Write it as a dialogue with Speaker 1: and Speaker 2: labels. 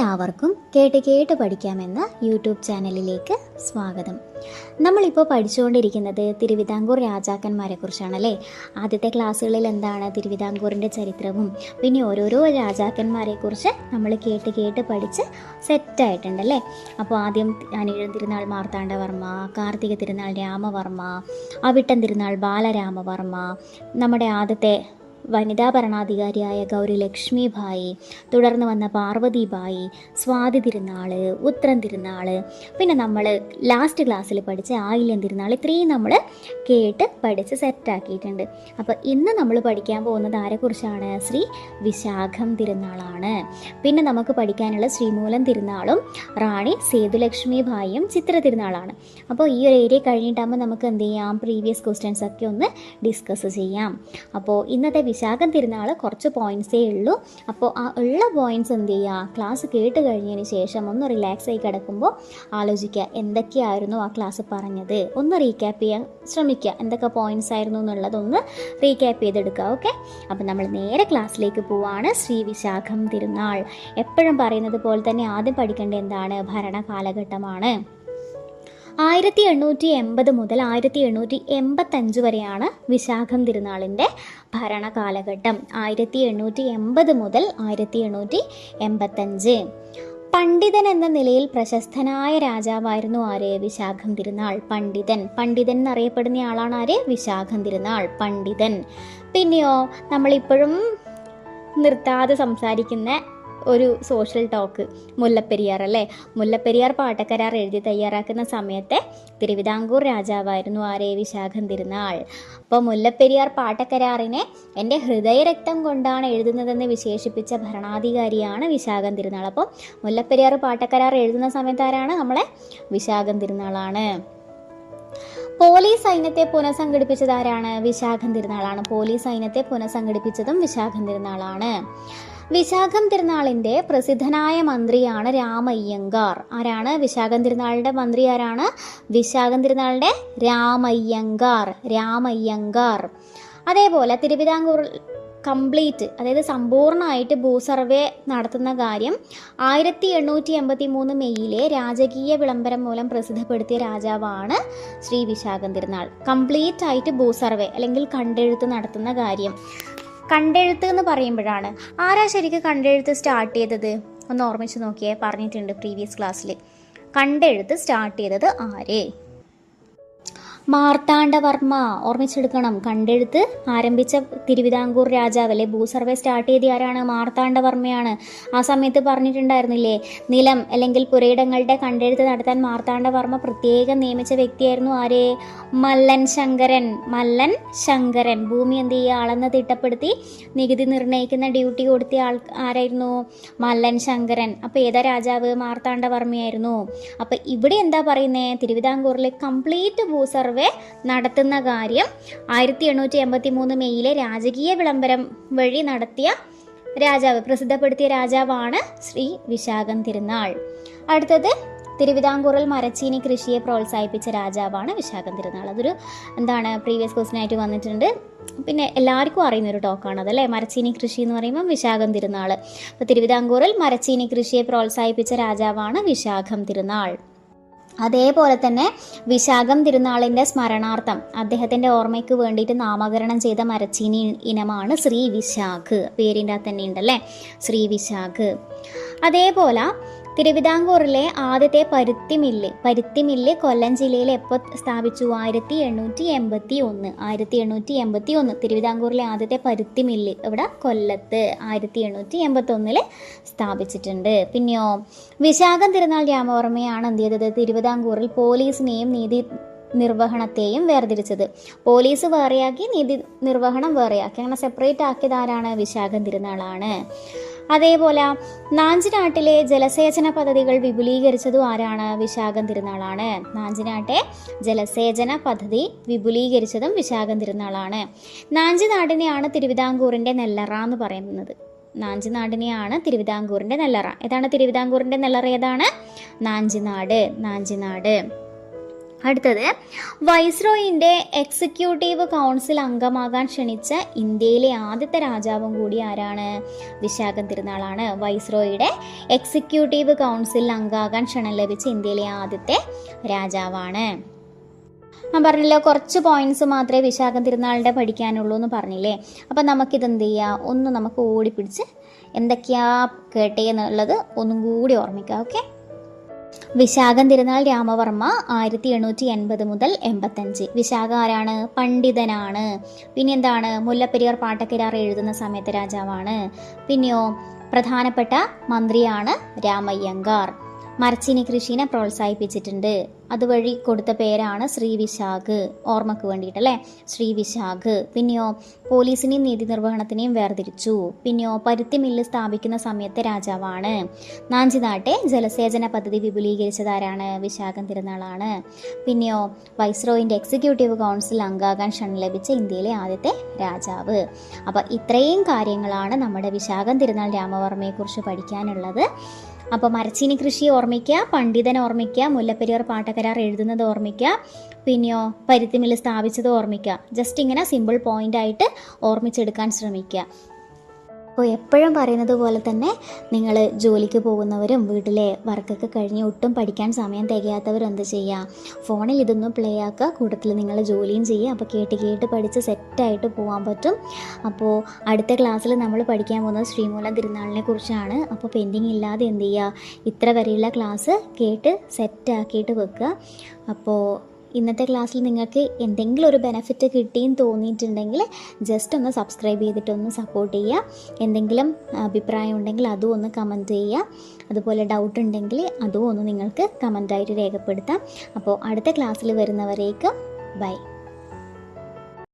Speaker 1: എല്ലാവർക്കും കേട്ട് കേട്ട് പഠിക്കാമെന്ന യൂട്യൂബ് ചാനലിലേക്ക് സ്വാഗതം. നമ്മളിപ്പോൾ പഠിച്ചുകൊണ്ടിരിക്കുന്നത് തിരുവിതാംകൂർ രാജാക്കന്മാരെ കുറിച്ചാണല്ലേ? ആദ്യത്തെ ക്ലാസ്സുകളിൽ എന്താണ് തിരുവിതാംകൂറിന്റെ ചരിത്രവും പിന്നെ ഓരോരോ രാജാക്കന്മാരെ കുറിച്ച് നമ്മൾ കേട്ട് കേട്ട് പഠിച്ച് സെറ്റായിട്ടുണ്ടല്ലേ അപ്പോൾ ആദ്യം അനിഴം തിരുനാൾ മാർത്താണ്ഡവർമ്മ കാർത്തിക തിരുനാൾ രാമവർമ്മ അവിട്ടം തിരുനാൾ ബാലരാമവർമ്മ നമ്മുടെ ആദ്യത്തെ വനിതാ ഭരണാധികാരിയായ ഗൗരി ലക്ഷ്മിഭായി തുടർന്ന് വന്ന പാർവതിബായി സ്വാതി തിരുനാൾ ഉത്രം തിരുനാൾ പിന്നെ നമ്മൾ ലാസ്റ്റ് ക്ലാസ്സിൽ പഠിച്ച ആയില്യം തിരുനാൾ ഇത്രയും നമ്മൾ കേട്ട് പഠിച്ച് സെറ്റാക്കിയിട്ടുണ്ട് അപ്പോൾ ഇന്ന് നമ്മൾ പഠിക്കാൻ പോകുന്നത് ആരെക്കുറിച്ചാണ്? ശ്രീ വിശാഖം തിരുനാളാണ്. പിന്നെ നമുക്ക് പഠിക്കാനുള്ള ശ്രീമൂലം തിരുനാളും റാണി സേതുലക്ഷ്മി ഭായിയും ചിത്ര തിരുനാളാണ്. അപ്പോൾ ഈ ഒരു ഏരിയ കഴിഞ്ഞിട്ടാകുമ്പോൾ നമുക്ക് എന്ത് ചെയ്യാം? പ്രീവിയസ് ക്വസ്റ്റ്യൻസ് ഒക്കെ ഒന്ന് ഡിസ്കസ് ചെയ്യാം. അപ്പോൾ ഇന്നത്തെ വിശാഖം തിരുനാൾ കുറച്ച് പോയിന്റ്സേ ഉള്ളൂ. അപ്പോൾ ആ ഉള്ള പോയിന്റ്സ് എന്ത് ചെയ്യുക ക്ലാസ് കേട്ട് കഴിഞ്ഞതിന് ശേഷം ഒന്ന് റിലാക്സ് ആയി കിടക്കുമ്പോൾ ആലോചിക്കുക എന്തൊക്കെയായിരുന്നു ആ ക്ലാസ് പറഞ്ഞത്? ഒന്ന് റീക്യാപ്പ് ചെയ്യാൻ ശ്രമിക്കുക എന്തൊക്കെ പോയിന്റ്സ് ആയിരുന്നു എന്നുള്ളതൊന്ന് റീക്യാപ്പ് ചെയ്തെടുക്കുക ഓക്കെ അപ്പം നമ്മൾ നേരെ ക്ലാസ്സിലേക്ക് പോവാണ്. ശ്രീ വിശാഖം തിരുനാൾ. എപ്പോഴും പറയുന്നത് പോലെ തന്നെ ആദ്യം പഠിക്കേണ്ട എന്താണ്? ഭരണ കാലഘട്ടമാണ്. ആയിരത്തി എണ്ണൂറ്റി എൺപത് മുതൽ ആയിരത്തി എണ്ണൂറ്റി എൺപത്തഞ്ച് വരെയാണ് വിശാഖം തിരുനാളിന്റെ ഭരണകാലഘട്ടം. ആയിരത്തി എണ്ണൂറ്റി എൺപത് മുതൽ ആയിരത്തി എണ്ണൂറ്റി എൺപത്തഞ്ച് പണ്ഡിതൻ എന്ന നിലയിൽ പ്രശസ്തനായ രാജാവായിരുന്നു ആര്? വിശാഖം തിരുനാൾ. പണ്ഡിതൻ. പണ്ഡിതൻ എന്നറിയപ്പെടുന്ന ആളാണ് ആര്? വിശാഖം തിരുനാൾ. പണ്ഡിതൻ. പിന്നെയോ നമ്മളിപ്പോഴും നിർത്താതെ സംസാരിക്കുന്ന ഒരു സോഷ്യൽ ടോക്ക് മുല്ലപ്പെരിയാർ അല്ലേ? മുല്ലപ്പെരിയാർ പാട്ടക്കരാർ എഴുതി തയ്യാറാക്കുന്ന സമയത്തെ തിരുവിതാംകൂർ രാജാവായിരുന്നു ആരേ? വിശാഖം തിരുനാൾ. അപ്പോൾ മുല്ലപ്പെരിയാർ പാട്ടക്കരാറിനെ എന്റെ ഹൃദയരക്തം കൊണ്ടാണ് എഴുതുന്നതെന്ന് വിശേഷിപ്പിച്ച ഭരണാധികാരിയാണ് വിശാഖം തിരുനാൾ. അപ്പോൾ മുല്ലപ്പെരിയാർ പാട്ടക്കരാർ എഴുതുന്ന സമയത്ത് ആരാണ്? നമ്മളെ വിശാഖം തിരുനാളാണ്. പോലീസ് സൈന്യത്തെ പുനഃസംഘടിപ്പിച്ചത് ആരാണ്? വിശാഖം തിരുനാളാണ്. പോലീസ് സൈന്യത്തെ പുനഃസംഘടിപ്പിച്ചതും വിശാഖം തിരുനാളാണ്. വിശാഖം തിരുനാളിന്റെ പ്രസിദ്ധനായ മന്ത്രിയാണ് രാമയ്യങ്കാർ. ആരാണ്? വിശാഖം തിരുനാളിന്റെ മന്ത്രി ആരാണ്? വിശാഖം തിരുനാളിന്റെ രാമയ്യങ്കാർ രാമയ്യങ്കാർ. അതേപോലെ തിരുവിതാംകൂർ കംപ്ലീറ്റ് അതായത് സമ്പൂർണമായിട്ട് ഭൂസർവേ നടത്തുന്ന കാര്യം ആയിരത്തി എണ്ണൂറ്റി എൺപത്തി മൂന്ന് മെയ്യിലെ രാജകീയ വിളംബരം മൂലം പ്രസിദ്ധപ്പെടുത്തിയ രാജാവാണ് ശ്രീ വിശാഖം തിരുനാൾ. കംപ്ലീറ്റ് ആയിട്ട് ഭൂസർവേ അല്ലെങ്കിൽ കണ്ടെഴുത്ത് നടത്തുന്ന കാര്യം. കണ്ടെഴുത്ത് എന്ന് പറയുമ്പോഴാണ്. ആരാ ശരിക്കും കണ്ടെഴുത്ത് സ്റ്റാർട്ട് ചെയ്തത്? ഒന്ന് ഓർമ്മിച്ച് നോക്കിയേ പറഞ്ഞിട്ടുണ്ട് പ്രീവിയസ് ക്ലാസ്സിൽ കണ്ടെഴുത്ത് സ്റ്റാർട്ട് ചെയ്തത് ആര്? മാർത്താണ്ഡവർമ്മ ഓർമ്മിച്ചെടുക്കണം. കണ്ടെഴുത്ത് ആരംഭിച്ച തിരുവിതാംകൂർ രാജാവ് അല്ലെ ഭൂസർവേ സ്റ്റാർട്ട് ചെയ്ത ആരാണ്? മാർത്താണ്ഡവർമ്മയാണ്. ആ സമയത്ത് പറഞ്ഞിട്ടുണ്ടായിരുന്നില്ലേ നിലം അല്ലെങ്കിൽ പുരയിടങ്ങളുടെ കണ്ടെഴുത്ത് നടത്താൻ മാർത്താണ്ഡവർമ്മ പ്രത്യേകം നിയമിച്ച വ്യക്തിയായിരുന്നു ആര്? മല്ലൻ ശങ്കരൻ. മല്ലൻ ശങ്കരൻ. ഭൂമി എന്ത് ചെയ്യുക? അളന്ന് തിട്ടപ്പെടുത്തി നികുതി നിർണയിക്കുന്ന ഡ്യൂട്ടി കൊടുത്തിയ ആൾ ആരായിരുന്നു? മല്ലൻ ശങ്കരൻ. അപ്പോൾ ഏതാ രാജാവ്? മാർത്താണ്ഡവർമ്മയായിരുന്നു. അപ്പോൾ ഇവിടെ എന്താ പറയുന്നത് തിരുവിതാംകൂറിലെ കംപ്ലീറ്റ് ഭൂസർവേ നടത്തുന്ന കാര്യം ആയിരത്തി എണ്ണൂറ്റി എൺപത്തി മൂന്ന് മെയ്യിലെ രാജകീയ വിളംബരം വഴി നടത്തിയ രാജാവ് പ്രസിദ്ധപ്പെടുത്തിയ രാജാവാണ് ശ്രീ വിശാഖം തിരുനാൾ. അടുത്തത് തിരുവിതാംകൂറിൽ മരച്ചീനി കൃഷിയെ പ്രോത്സാഹിപ്പിച്ച രാജാവാണ് വിശാഖം തിരുനാൾ. അതൊരു എന്താണ് പ്രീവിയസ് ക്വസ്റ്റൻ ആയിട്ട് വന്നിട്ടുണ്ട്. പിന്നെ എല്ലാവർക്കും അറിയുന്ന ഒരു ടോക്കാണ് അതല്ലേ? മരച്ചീനി കൃഷി എന്ന് പറയുമ്പോൾ വിശാഖം തിരുനാൾ. അപ്പോൾ തിരുവിതാംകൂറിൽ മരച്ചീനി കൃഷിയെ പ്രോത്സാഹിപ്പിച്ച രാജാവാണ് വിശാഖം തിരുനാൾ. അതേപോലെ തന്നെ വിശാഖം തിരുനാളിന്റെ സ്മരണാർത്ഥം അദ്ദേഹത്തിന്റെ ഓർമ്മയ്ക്ക് വേണ്ടിയിട്ട് നാമകരണം ചെയ്ത മരച്ചീനി ഇനമാണ് ശ്രീ വിശാഖ്. പേരിന്റെ തന്നെ ഉണ്ടല്ലേ? ശ്രീ വിശാഖ്. അതേപോലെ തിരുവിതാംകൂറിലെ ആദ്യത്തെ പരുത്തി മില്ല് പരുത്തി മില്ല് കൊല്ലം ജില്ലയിൽ എപ്പോൾ സ്ഥാപിച്ചു? ആയിരത്തി എണ്ണൂറ്റി എൺപത്തി ഒന്ന് ആയിരത്തി എണ്ണൂറ്റി എൺപത്തി ഒന്ന് തിരുവിതാംകൂറിലെ ആദ്യത്തെ പരുത്തി മില്ല് ഇവിടെ കൊല്ലത്ത്. ആയിരത്തി എണ്ണൂറ്റി എൺപത്തി ഒന്നിൽ സ്ഥാപിച്ചിട്ടുണ്ട്. പിന്നെയോ വിശാഖം തിരുനാൾ രാമവർമ്മയാണ് എന്ത് ചെയ്തത്? തിരുവിതാംകൂറിൽ പോലീസിനെയും നീതി നിർവഹണത്തെയും വേർതിരിച്ചത്. പോലീസ് വേറെയാക്കി നീതി നിർവഹണം വേറെയാക്കി. അങ്ങനെ സെപ്പറേറ്റ് ആക്കിയത് ആരാണ്? വിശാഖം തിരുനാളാണ്. അതേപോലെ നാഞ്ചിനാട്ടിലെ ജലസേചന പദ്ധതികൾ വിപുലീകരിച്ചതും ആരാണ്? വിശാഖം തിരുനാളാണ്. നാഞ്ചിനാട്ടെ ജലസേചന പദ്ധതി വിപുലീകരിച്ചതും വിശാഖം തിരുനാളാണ്. നാഞ്ചിനാടിനെയാണ് തിരുവിതാംകൂറിന്റെ നെല്ലറ എന്ന് പറയുന്നത്. നാഞ്ചിനാടിനെയാണ് തിരുവിതാംകൂറിന്റെ നെല്ലറ. ഏതാണ് തിരുവിതാംകൂറിന്റെ നെല്ലറ ഏതാണ്? നാഞ്ചിനാട്. നാഞ്ചിനാട്. അടുത്തത് വൈസ്രോയിന്റെ എക്സിക്യൂട്ടീവ് കൗൺസിൽ അംഗമാകാൻ ക്ഷണിച്ച ഇന്ത്യയിലെ ആദ്യത്തെ രാജാവും കൂടി ആരാണ്? വിശാഖം തിരുനാളാണ്. വൈസ്രോയുടെ എക്സിക്യൂട്ടീവ് കൗൺസിൽ അംഗമാകാൻ ക്ഷണം ലഭിച്ച ഇന്ത്യയിലെ ആദ്യത്തെ രാജാവാണ്. ഞാൻ പറഞ്ഞില്ല കുറച്ച് പോയിന്റ്സ് മാത്രമേ വിശാഖം തിരുനാളിന്റെ പഠിക്കാനുള്ളൂ എന്ന് പറഞ്ഞില്ലേ? അപ്പം നമുക്കിത് എന്ത് ചെയ്യാം? ഒന്ന് നമുക്ക് ഓടിപ്പിടിച്ച് എന്തൊക്കെയാ കേട്ടേ എന്നുള്ളത് ഒന്നും കൂടി ഓർമ്മിക്കാം ഓക്കെ വിശാഖം തിരുനാൾ രാമവർമ്മ ആയിരത്തി എണ്ണൂറ്റി എൺപത് മുതൽ എൺപത്തഞ്ച്. വിശാഖ ആരാണ്? പണ്ഡിതനാണ്. പിന്നെ എന്താണ് മുല്ലപ്പെരിയാർ പാട്ടക്കിരാർ എഴുതുന്ന സമയത്ത് രാജാവാണ്. പിന്നെയോ പ്രധാനപ്പെട്ട മന്ത്രിയാണ് രാമയ്യങ്കാർ. മരച്ചിനി കൃഷിനെ പ്രോത്സാഹിപ്പിച്ചിട്ടുണ്ട്. അതുവഴി കൊടുത്ത പേരാണ് ശ്രീ വിശാഖ്. ഓർമ്മക്ക് വേണ്ടിയിട്ട് അല്ലേ ശ്രീ വിശാഖ്. പിന്നെയോ പോലീസിനെയും നീതി നിർവഹണത്തിനെയും വേർതിരിച്ചു. പിന്നെയോ പരുത്തി മില്ല് സ്ഥാപിക്കുന്ന സമയത്തെ രാജാവാണ്. നാഞ്ചിനാട്ടെ ജലസേചന പദ്ധതി വിപുലീകരിച്ചത് ആരാണ് വിശാഖം തിരുനാളാണ്. പിന്നെയോ വൈസ്രോയിന്റെ എക്സിക്യൂട്ടീവ് കൗൺസിൽ അംഗാകാൻ ക്ഷണം ലഭിച്ച ഇന്ത്യയിലെ ആദ്യത്തെ രാജാവ്. അപ്പോൾ ഇത്രയും കാര്യങ്ങളാണ് നമ്മുടെ വിശാഖൻ തിരുനാൾ രാമവർമ്മയെക്കുറിച്ച് പഠിക്കാനുള്ളത്. അപ്പോൾ മരച്ചീനി കൃഷി ഓർമ്മിക്കുക പണ്ഡിതൻ ഓർമ്മിക്കുക മുല്ലപ്പെരിയാർ പാട്ടക്കരാർ എഴുതുന്നത് ഓർമ്മിക്കുക പിന്നെയോ പരുത്തിമില്ല് സ്ഥാപിച്ചത് ഓർമ്മിക്കുക. ജസ്റ്റ് ഇങ്ങനെ സിമ്പിൾ പോയിന്റ് ആയിട്ട് ഓർമ്മിച്ചെടുക്കാൻ ശ്രമിക്കുക. അപ്പോൾ എപ്പോഴും പറയുന്നത് പോലെ തന്നെ നിങ്ങൾ ജോലിക്ക് പോകുന്നവരും വീട്ടിലെ വർക്കൊക്കെ കഴിഞ്ഞ് ഒട്ടും പഠിക്കാൻ സമയം തികയാത്തവരും എന്ത് ചെയ്യുക? ഫോണിൽ ഇതൊന്നും പ്ലേ ആക്കുക. കൂട്ടത്തിൽ നിങ്ങൾ ജോലിയും ചെയ്യുക. അപ്പോൾ കേട്ട് കേട്ട് പഠിച്ച് സെറ്റായിട്ട് പോകാൻ പറ്റും. അപ്പോൾ അടുത്ത ക്ലാസ്സിൽ നമ്മൾ പഠിക്കാൻ പോകുന്നത് ശ്രീമൂലം തിരുനാളിനെ കുറിച്ചാണ്. അപ്പോൾ പെൻഡിങ് ഇല്ലാതെ എന്ത് ചെയ്യുക? ഇത്ര വരെയുള്ള ക്ലാസ് കേട്ട് സെറ്റാക്കിയിട്ട് വെക്കുക. അപ്പോൾ ഇന്നത്തെ ക്ലാസ്സിൽ നിങ്ങൾക്ക് എന്തെങ്കിലും ഒരു ബെനഫിറ്റ് കിട്ടിയെന്ന് തോന്നിയിട്ടുണ്ടെങ്കിൽ ജസ്റ്റ് ഒന്ന് സബ്സ്ക്രൈബ് ചെയ്തിട്ട് ഒന്ന് സപ്പോർട്ട് ചെയ്യുക. എന്തെങ്കിലും അഭിപ്രായം ഉണ്ടെങ്കിൽ അതും ഒന്ന് കമന്റ് ചെയ്യുക. അതുപോലെ ഡൗട്ട് ഉണ്ടെങ്കിൽ അതും ഒന്ന് നിങ്ങൾക്ക് കമന്റായിട്ട് രേഖപ്പെടുത്താം. അപ്പോൾ അടുത്ത ക്ലാസ്സിൽ വരുന്നവരേക്കും ബൈ